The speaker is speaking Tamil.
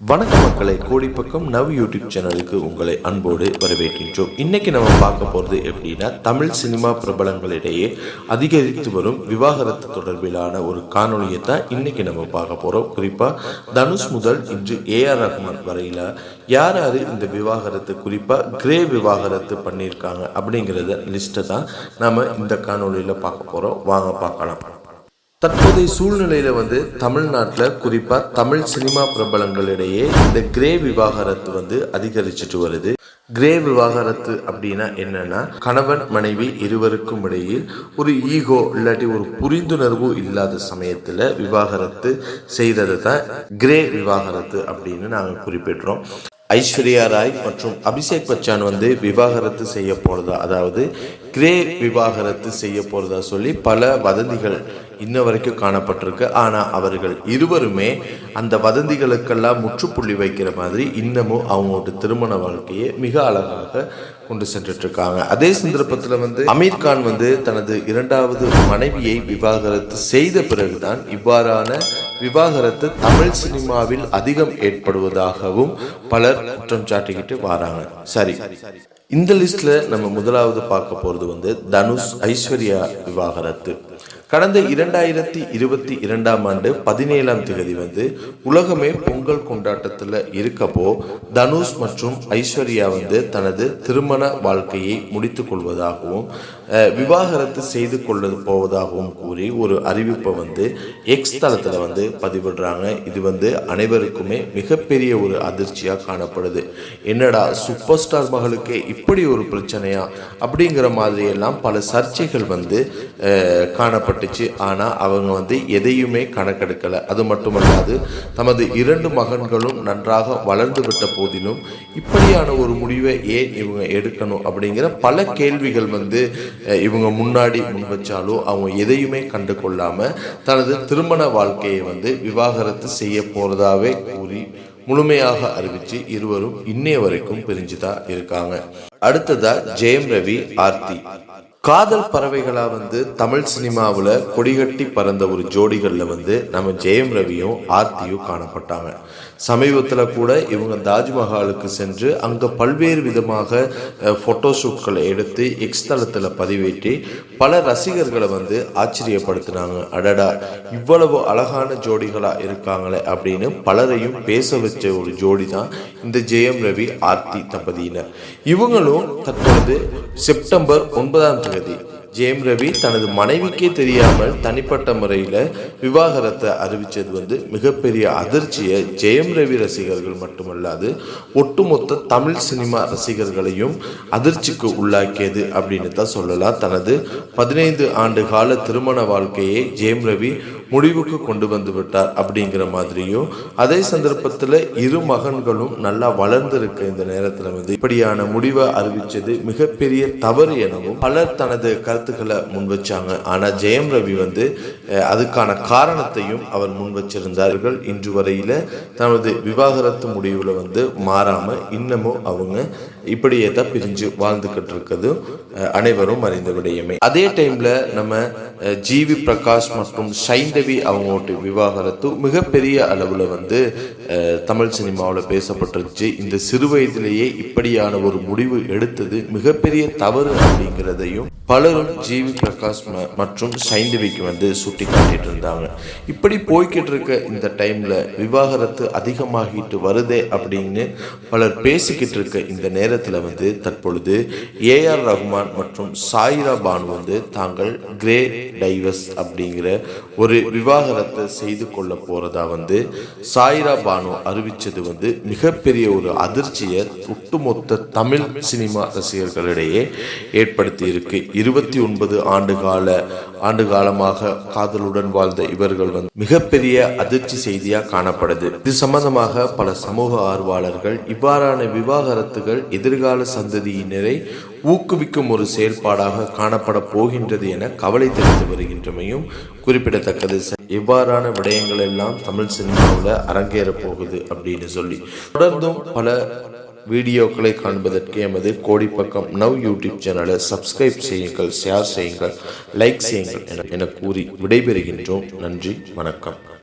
வணக்க மக்களை கோடிப்பக்கம் நவ் யூடியூப் சேனலுக்கு உங்களை அன்போடு வரவேற்கின்றோம். இன்னைக்கு நம்ம பார்க்க போகிறது எப்படின்னா தமிழ் சினிமா பிரபலங்களிடையே அதிகரித்து வரும் விவாகரத்து தொடர்பிலான ஒரு காணொலியை தான் இன்னைக்கு நம்ம பார்க்க போகிறோம் குறிப்பாக தனுஷ் முதல் இன்று ஏஆர் ரஹ்மான் வரையில யார் யார் இந்த விவாகரத்து குறிப்பாக கிரே விவாகரத்து பண்ணியிருக்காங்க அப்படிங்கிறத லிஸ்ட்டை தான் நம்ம இந்த காணொலியில் பார்க்க போகிறோம் வாங்க பார்க்கலாம். தற்போதைய சூழ்நிலையில வந்து தமிழ்நாட்டில் குறிப்பா தமிழ் சினிமா பிரபலங்களிடையே இந்த கிரே விவாகரத்து வந்து அதிகரிச்சுட்டு வருது. கிரே விவாகரத்து அப்படின்னா என்னன்னா கணவன் மனைவி இருவருக்கும் இடையில் ஒரு ஈகோ இல்லாட்டி ஒரு புரிந்துணர்வு இல்லாத சமயத்துல விவாகரத்து செய்தது தான் கிரே விவாகரத்து அப்படின்னு நாங்கள் குறிப்பிடுறோம். ஐஸ்வர்யா ராய் மற்றும் அபிஷேக் பச்சான் வந்து விவாகரத்து செய்ய போறதா அதாவது கிரே விவாகரத்து செய்ய போறதா சொல்லி பல வதந்திகள் இன்ன வரைக்கும் காணப்பட்டிருக்கு. ஆனால் அவர்கள் இருவருமே அந்த வதந்திகளுக்கெல்லாம் முற்றுப்புள்ளி வைக்கிற மாதிரி இன்னமும் அவங்களோட திருமண வாழ்க்கையை மிக அழகாக கொண்டு சென்றுட்டு இருக்காங்க அதே சந்தர்ப்பத்தில் வந்து அமீர் கான் வந்து தனது இரண்டாவது மனைவியை விவாகரத்து செய்த பிறகுதான் இவ்வாறான விவாகரத்து தமிழ் சினிமாவில் அதிகம் ஏற்படுவதாகவும் பலர் குற்றம் சாட்டிக்கிட்டு வராங்க. சரி. இந்த லிஸ்ட்ல நம்ம முதலாவது பார்க்க போறது வந்து தனுஷ் ஐஸ்வர்யா விவாகரத்து. கடந்த இரண்டாயிரத்தி இருபத்தி இரண்டாம் ஆண்டு பதினேழாம் தேதி வந்து உலகமே பொங்கல் கொண்டாட்டத்தில் இருக்கப்போ தனுஷ் மற்றும் ஐஸ்வர்யா வந்து தனது திருமண வாழ்க்கையை முடித்துக் கொள்வதாகவும் விவாகரத்து செய்து கொள்ள போவதாகவும் கூறி ஒரு அறிவிப்பை வந்து எக்ஸ் தளத்தில் வந்து பதிவிடுறாங்க. இது வந்து அனைவருக்குமே மிகப்பெரிய ஒரு அதிர்ச்சியாக காணப்படுது. என்னடா சூப்பர் ஸ்டார் மகளுக்கே இப்படி ஒரு பிரச்சனையா? அப்படிங்கிற மாதிரியெல்லாம் பல சர்ச்சைகள் வந்து அஹ், ஏற்பட்டுச்சு ஆனால் அவங்க வந்து எதையுமே கணக்கெடுக்கலை. அது மட்டுமல்லாது தமது இரண்டு மகன்களும் நன்றாக வளர்ந்து விட்ட போதிலும் இப்படியான ஒரு முடிவை ஏன் இவங்க எடுக்கணும் அப்படிங்கிற பல கேள்விகள் வந்து இவங்க முன்னாடி முன்வச்சாலும் அவங்க எதையுமே கண்டு கொள்ளாமல் தனது திருமண வாழ்க்கையை வந்து விவாகரத்து செய்ய போறதாவே கூறி முழுமையாக அறிவித்து இருவரும் இன்னைய வரைக்கும் பிரிஞ்சுதான் இருக்காங்க. அடுத்ததா ஜெயம் ரவி ஆர்த்தி. காதல் பறவைகளா வந்து தமிழ் சினிமாவில் கொடிகட்டி பறந்த ஒரு ஜோடிகளில் வந்து நம்ம ஜெயம் ரவியும் ஆர்த்தியும் காணப்பட்டாங்க. சமீபத்தில் கூட இவங்க தாஜ்மஹாலுக்கு சென்று அங்கே பல்வேறு விதமாக ஃபோட்டோ ஷூட்களை எடுத்து எக்ஸ் தளத்தில் பதிவேற்றி பல ரசிகர்களை வந்து ஆச்சரியப்படுத்தினாங்க. அடடா இவ்வளவு அழகான ஜோடிகளாக இருக்காங்களே அப்படின்னு பலரையும் பேச வச்ச ஒரு ஜோடி தான் இந்த ஜெயம் ரவி ஆர்த்தி தம்பதியினர். இவங்களும் தற்பொழுது செப்டம்பர் ஒன்பதாம் தேதி ஜெயம் ரவி தனது மனைவிக்கே தெரியாமல் தனிப்பட்ட முறையில் விவாகரத்தை அறிவித்தது வந்து மிகப்பெரிய அதிர்ச்சியை ஜெயம் ரவி ரசிகர்கள் மட்டுமல்லாது ஒட்டுமொத்த தமிழ் சினிமா ரசிகர்களையும் அதிர்ச்சிக்கு உள்ளாக்கியது அப்படின்னு தான் சொல்லலாம். தனது பதினைந்து ஆண்டு கால திருமண வாழ்க்கையை ஜெயம் ரவி முடிவுக்கு கொண்டு வந்து விட்டார் அப்படிங்கிற மாதிரியும் அதே சந்தர்ப்பத்தில் இரு மகன்களும் நல்லா வளர்ந்திருக்க இந்த நேரத்தில் வந்து இப்படியான முடிவை அறிவித்தது மிகப்பெரிய தவறு எனவும் பலர் தனது கருத்துக்களை முன் வச்சாங்க ஆனால் ஜெயம் ரவி வந்து அஹ், அதுக்கான காரணத்தையும் அவர் முன் வச்சிருந்தார்கள் இன்று வரையில தனது விவாகரத்து முடிவில் வந்து மாறாம இன்னமும் அவங்க இப்படியே தான் பிரிஞ்சு வாழ்ந்துகிட்டு இருக்குது அனைவரும் அறிந்த விடயமே அதே டைம்ல நம்ம ஜிவி பிரகாஷ் மற்றும் சைந்தவி அவங்களோட விவாகரத்து மிகப்பெரிய அளவில் வந்து தமிழ் சினிமாவில் பேசப்பட்டிருச்சு இந்த சிறு வயதிலேயே இப்படியான ஒரு முடிவு எடுத்தது மிகப்பெரிய தவறு அப்படிங்கிறதையும் பலரும் ஜிவி பிரகாஷ் ம- மற்றும் சைந்தவிக்கு வந்து சுட்டி காட்டிட்டு இருந்தாங்க இப்படி போய்கிட்டு இருக்க இந்த டைம்ல விவாகரத்து அதிகமாகிட்டு வருதே அப்படின்னு பலர் பேசிக்கிட்டு இருக்க இந்த நேரத்தில் நேரத்தில் வந்து தற்பொழுது ஏஆர் ரஹ்மான் மற்றும் சாயிரா பானு வந்து தாங்கள் கிரே டைவர்ஸ் அப்படிங்கிற ஒரு விவாகரத்தை செய்து கொள்ள போகிறதா வந்து சாயிரா பானு அறிவித்தது வந்து மிகப்பெரிய ஒரு அதிர்ச்சியை ஒட்டுமொத்த தமிழ் சினிமா ரசிகர்களிடையே ஏற்படுத்தி இருக்கு. இருபத்தி ஒன்பது ஆண்டு கால ஆண்டு காலமாக காதலுடன் வாழ்ந்த இவர்கள் வந்து மிகப்பெரிய அதிர்ச்சி செய்தியாக காணப்படுது. இது சம்பந்தமாக பல சமூக ஆர்வலர்கள் இவ்வாறான விவாகரத்துகள் எதிர்கால சந்ததியினரை ஊக்குவிக்கும் ஒரு செயல்பாடாக காணப்பட போகின்றது என கவலை தெரிவித்து வருகின்றமையும் குறிப்பிடத்தக்கது. இவ்வாறான விடயங்கள் எல்லாம் தமிழ் சினிமாவில் அரங்கேற போகுது அப்படின்னு சொல்லி. தொடர்ந்தும் பல வீடியோக்களை காண்பதற்கு எமது கோடிப்பக்கம் நவ் யூடியூப் சேனலை சப்ஸ்கிரைப் செய்யுங்கள் ஷேர் செய்யுங்கள் லைக் செய்யுங்கள் என- என கூறி விடைபெறுகின்றோம். நன்றி வணக்கம்.